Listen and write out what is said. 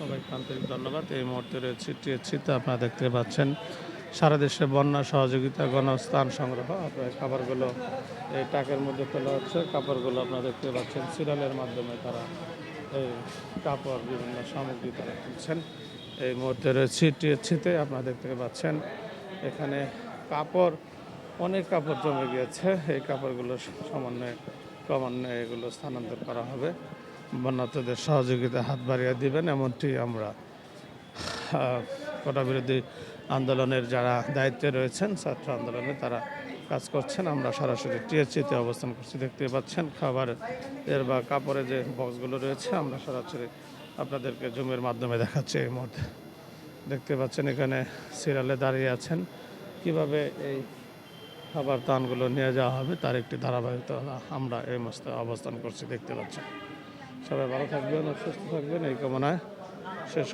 সবাইকে আন্তরিক ধন্যবাদ। এই মুহূর্তে রয়েছে টিএসসিতে আপনারা দেখতে পাচ্ছেন, সারা দেশে বন্যা সহযোগিতা গণস্থান সংগ্রহ। আপনার খাবারগুলো এই টাকের মধ্যে তোলা হচ্ছে। কাপড়গুলো আপনারা দেখতে পাচ্ছেন, সিরিয়ালের মাধ্যমে তারা এই কাপড়, বিভিন্ন সামগ্রী তারা তুলছেন। এই মুহূর্তে রয়েছে টিএসসিতে আপনারা দেখতে পাচ্ছেন, এখানে কাপড়, অনেক কাপড় জমে গিয়েছে। এই কাপড়গুলো সমন্বয়ে ক্রমান্বয়ে এগুলো স্থানান্তর করা হবে। বন্যাতদের সহযোগিতা হাত বাড়িয়ে দিবেন, এমনটি আমরা কোটা বিরোধী আন্দোলনের যারা দায়িত্বে রয়েছেন, ছাত্র আন্দোলনে তারা কাজ করছেন। আমরা সরাসরি টিএসসিতে অবস্থান করছি, দেখতে পাচ্ছেন খাবার এর বা কাপড়ের যে বক্সগুলো রয়েছে, আমরা সরাসরি আপনাদেরকে জুমের মাধ্যমে দেখাচ্ছি এই মুহূর্তে। দেখতে পাচ্ছেন এখানে সিরিয়ালে দাঁড়িয়ে আছেন। কীভাবে এই খাবার তানগুলো নিয়ে যাওয়া হবে, তার একটি ধারাবাহিকতা আমরা এই অবস্থান করছি, দেখতে পাচ্ছেন। সবাই ভালো থাকবেন সুস্থ থাকবেন এই কামনায় শেষ